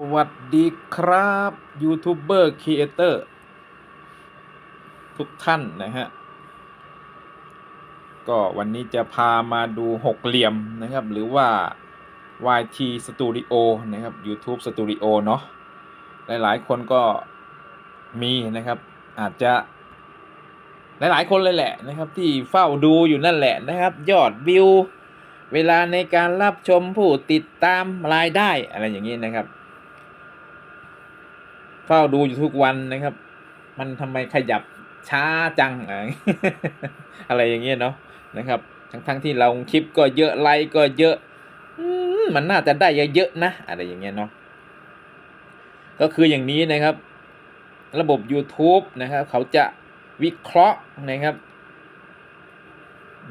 สวัสดีครับยูทูบเบอร์ครีเอเตอร์ทุกท่านนะฮะ ก็วันนี้จะพามาดูหกเหลี่ยมนะครับ หรือว่า YT Studio นะครับ YouTube Studio เนาะหลายๆ คนก็มีนะครับ อาจจะ หลาย ๆ คนเลยแหละนะครับ ที่เฝ้าดูอยู่นั่นแหละนะครับ ยอดวิว เวลาในการรับชมผู้ติดตามรายได้อะไรอย่างนี้นะครับ เฝ้าดูอยู่ทุกวันนะครับ มันทำไมขยับช้าจัง อะไรอย่างเงี้ยเนาะนะครับ ทั้งทั้งที่เราคลิปก็เยอะไลค์ก็เยอะอืมมันน่าจะได้เยอะๆนะ อะไรอย่างเงี้ยเนาะก็คืออย่างนี้นะครับ ระบบ YouTube นะครับ เขาจะวิเคราะห์นะครับ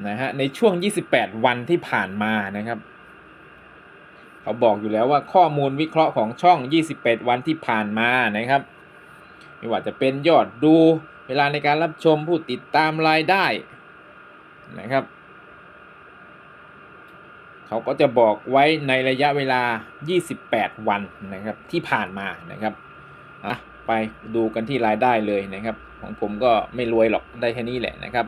นะฮะในช่วง 28 วันที่ผ่านมานะครับ เขาบอกอยู่แล้วว่าข้อมูลวิเคราะห์ของช่อง28วันที่ผ่านมานะครับ ไม่ว่าจะเป็นยอดดูเวลาในการรับชมผู้ติดตามรายได้นะครับ เขาก็จะบอกไว้ในระยะเวลา 28 วันนะครับที่ผ่านมานะครับอะไปดูกันที่รายได้เลยนะครับ ของผมก็ไม่รวยหรอกได้แค่นี้แหละนะครับ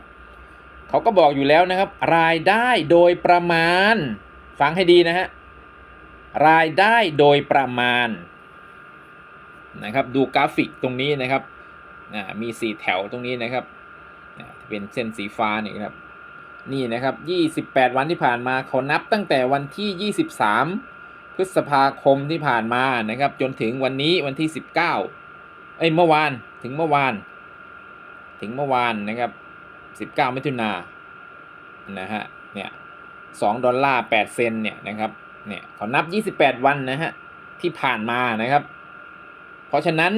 เขาก็บอกอยู่แล้วนะครับ รายได้โดยประมาณ ฟังให้ดีนะฮะ รายได้โดยประมาณนะครับดูกราฟิกตรงนี้นะครับมีสี่แถวตรงนี้นะครับเป็นเส้นสีฟ้านี่ครับนี่นะครับ 28 วันที่ผ่านมาเขานับตั้งแต่วันที่ 23 พฤษภาคมที่ผ่านมานะครับ จนถึงวันนี้วันที่ 19 เอ้ยเมื่อวานถึงเมื่อวาน ถึงเมื่อวานนะครับ 19 มิถุนายนนะฮะเนี่ย2ดอลลาร์8เซนเนี่ยนะครับ เนี่ยเขานับ 28 วันนะฮะที่ผ่านมานะครับ เพราะฉะนั้น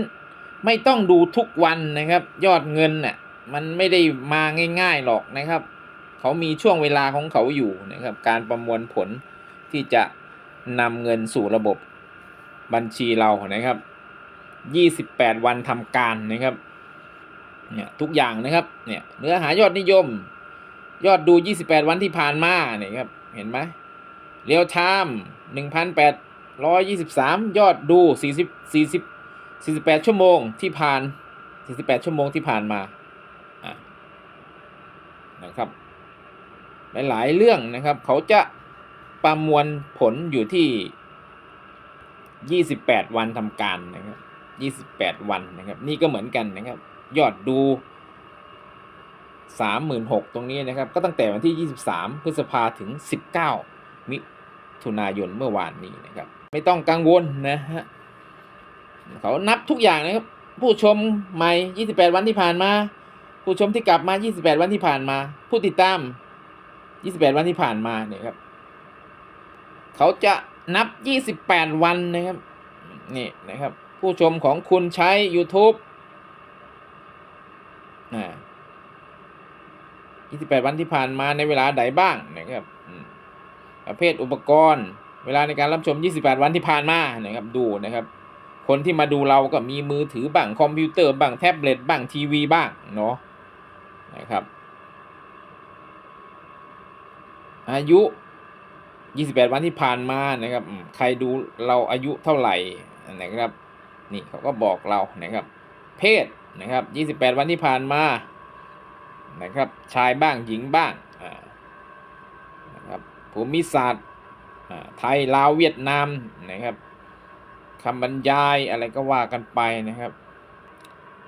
ไม่ต้องดูทุกวันนะครับ ยอดเงินน่ะมันไม่ได้มาง่าย ๆหรอกนะครับ เขามีช่วงเวลาของเขาอยู่นะครับ การประมวลผลที่จะนำเงินสู่ระบบบัญชีเรานะครับ 28 วันทำการนะครับเนี่ยทุกอย่างนะครับเนี่ยเนื้อหายอดนิยม ยอดดู 28 วันที่ผ่านมาเนี่ยครับเห็นไหม เรียวไทม์1,823ยอดดู40 40 48ชั่วโมงที่ผ่าน48ชั่วโมงที่ผ่านมานะครับ หลาย ๆ เรื่องนะครับ เขาจะประมวลผลอยู่ที่ 28 วันทำการนะครับ 28 วันนะครับ นี่ก็เหมือนกันนะครับ ยอดดู 36,000ตรงนี้นะครับ ก็ตั้งแต่วันที่ 23 พฤษภาถึง 19 มิถุนายนเมื่อวานนี้นะครับ ไม่ต้องกังวลนะฮะเขานับทุกอย่างนะครับ ผู้ชมใหม่ 28 วันที่ผ่านมา ผู้ชมที่กลับมา 28 วันที่ผ่านมา ผู้ติดตาม 28 วันที่ผ่านมาเนี่ยครับ เขาจะนับ 28 วันนะครับนี่นะครับ ผู้ชมของคุณใช้ YouTube อ่า28 วันที่ผ่านมาในเวลาใดบ้างนะครับ ประเภทอุปกรณ์ เวลาในการรับชม 28 วันที่ผ่านมานะครับดูนะครับ คนที่มาดูเราก็มีมือถือบ้างคอมพิวเตอร์บ้างแท็บเล็ตบ้างทีวีบ้างเนาะนะครับ อายุ 28 วันที่ผ่านมานะครับใครดูเราอายุเท่าไหร่นะครับนี่เขาก็บอกเรานะครับ เพศนะครับ 28 วันที่ผ่านมานะครับชายบ้างหญิงบ้างนะครับ ภูมิศาสตร์ไทยลาวเวียดนามนะครับคำบรรยายอะไรก็ว่ากันไปนะครับ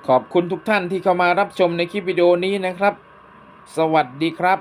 ขอบคุณทุกท่านที่เข้ามารับชมในคลิปวิดีโอนี้นะครับ สวัสดีครับ